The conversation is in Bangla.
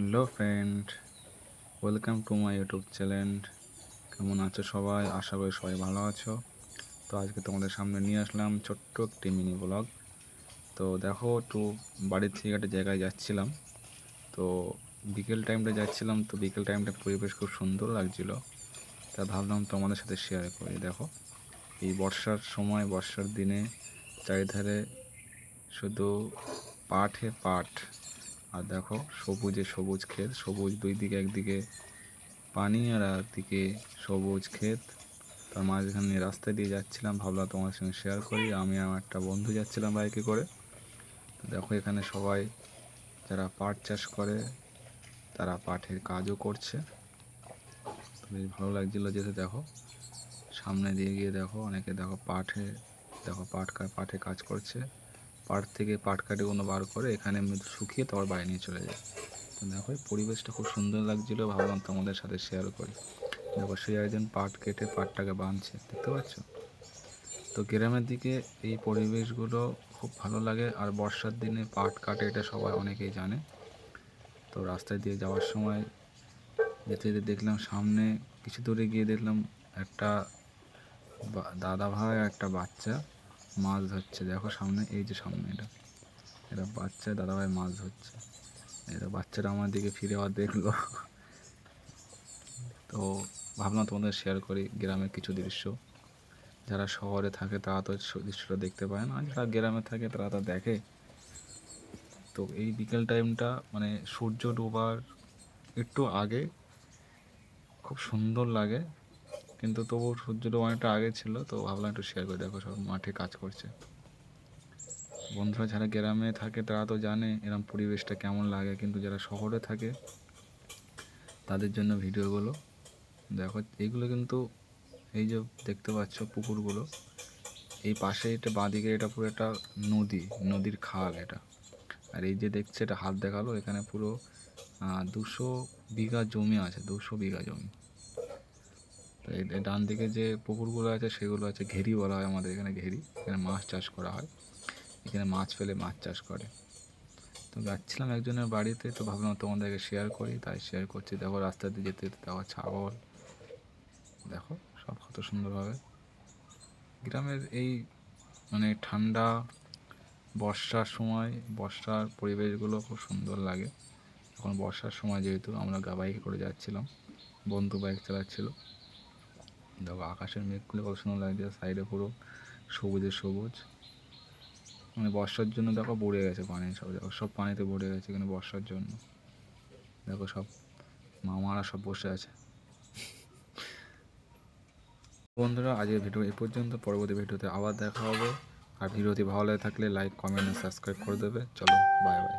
Hello friend welcome to my YouTube channel কেমন আছো সবাই? আশা করি সবাই ভালো আছো। তো আজকে তোমাদের সামনে নিয়ে আসলাম ছোট্ট একটি মিনি ব্লগ তো দেখো, একটু বাড়ির থেকে একটা জায়গায় যাচ্ছিলাম। তো বিকেল টাইমটা যাচ্ছিলাম, তো বিকেল টাইমটা পরিবেশ খুব সুন্দর লাগছিল। তা ভাবলাম তোমাদের সাথে শেয়ার করি, দেখো। এই বর্ষার সময়, বর্ষার দিনে চারিধারে শুধু পাঠে পাঠ। আর দেখো, সবুজে সবুজ ক্ষেত, সবুজ দুই দিকে একদিকে পানি আর একদিকে সবুজ ক্ষেত। তার মাঝখানে রাস্তা দিয়ে যাচ্ছিলাম, ভাবলাম তোমার সঙ্গে শেয়ার করি। আমি আমার একটা বন্ধু যাচ্ছিলাম বাইকে করে। দেখো, এখানে সবাই যারা পাট চাষ করে, তারা পাঠের কাজও করছে। বেশ ভালো লাগছিল যেতে, দেখো। সামনে দিয়ে গিয়ে দেখো, অনেকে দেখো পাঠে দেখো পাট পাঠে কাজ করছে। পাট থেকে পাট কাঠিগুলো বার করে, এখানে শুকিয়ে তারপর বাড়ি নিয়ে চলে যায় তো দেখো পরিবেশটা খুব সুন্দর লাগছিল, ভাবলাম তোমাদের সাথে শেয়ার করি। দেখো, সেই একজন পাট কেটে পাটটাকে বাঁধছে, দেখতে পাচ্ছ? তো গ্রামের দিকে এই পরিবেশগুলো খুব ভালো লাগে, আর বর্ষার দিনে পাট কাটে, এটা সবাই অনেকেই জানে। তো রাস্তায় দিয়ে যাওয়ার সময় যেতে যেতে দেখলাম, সামনে কিছু দূরে গিয়ে দেখলাম একটা দাদা ভাই একটা বাচ্চা। মাছ ধরছে। দেখো সামনে, এই যে সামনে এটা। এটা বাচ্চা দাদা ভাই মাছ ধরছে। এটা বাচ্চাটা আমার দিকে ফিরে আবার দেখল। তো ভাবলাম তোমাদের শেয়ার করি গ্রামের কিছু দৃশ্য। যারা শহরে থাকে তারা তো দৃশ্যটা দেখতে পায় না। যারা গ্রামে থাকে তারা তো দেখে। তো এই বিকেল টাইমটা মানে সূর্য ডোবার একটু আগে খুব সুন্দর লাগে। কিন্তু তবু সূর্যটা অনেকটা আগে ছিল, তো ভাবলাম একটু শেয়ার করে দেখো, সব মাঠে কাজ করছে। বন্ধুরা যারা গ্রামে থাকে তারা তো জানে এরম পরিবেশটা কেমন লাগে, কিন্তু যারা শহরে থাকে তাদের জন্য ভিডিওগুলো, দেখো এইগুলো কিন্তু এই যে দেখতে পাচ্ছ পুকুরগুলো, এই পাশে এটা বাঁদিকে এটা পুরো একটা নদী, নদীর খাল এটা। আর এই যে দেখছে এটা হাত দেখাল, এখানে পুরো দুশো বিঘা জমি আছে, দুশো বিঘা জমি। এই ডান দিকে যে পুকুরগুলো আছে, সেগুলো আছে ঘেরি বলা হয় আমাদের এখানে, ঘেরি। এখানে মাছ চাষ করা হয়। এখানে মাছ ফেলে মাছ চাষ করে। তো যাচ্ছিলাম একজনের বাড়িতে, তো ভাবলাম তোমাদেরকে শেয়ার করি। তাই শেয়ার করছি। দেখো, রাস্তা দিয়ে যেতে যেতে দেখো ছাগল। দেখো, সব কত সুন্দরভাবে। গ্রামের এই মানে ঠান্ডা বর্ষার সময়, বর্ষার পরিবেশগুলো খুব সুন্দর লাগে। এখন বর্ষার সময় যেহেতু আমরা গা করে যাচ্ছিলাম, বন্ধু বাইক চালাচ্ছিল। দেখো আকাশের মেঘগুলো কত সুন্দর লাগছে, সাইডে পুরো সবুজে সবুজ। মানে বর্ষার জন্য দেখো ভরে গেছে পানি সব দেখো সব পানিতে ভরে গেছে এখানে বর্ষার জন্য। দেখো সব মামারা সব বসে আছে। বন্ধুরা, আজকের ভিডিও এই পর্যন্ত। পরবর্তী ভিডিওতে আবার দেখা হবে। আর ভিডিওটি ভালো লাগে থাকলে লাইক কমেন্ট সাবস্ক্রাইব করে দেবে। চলো বাই বাই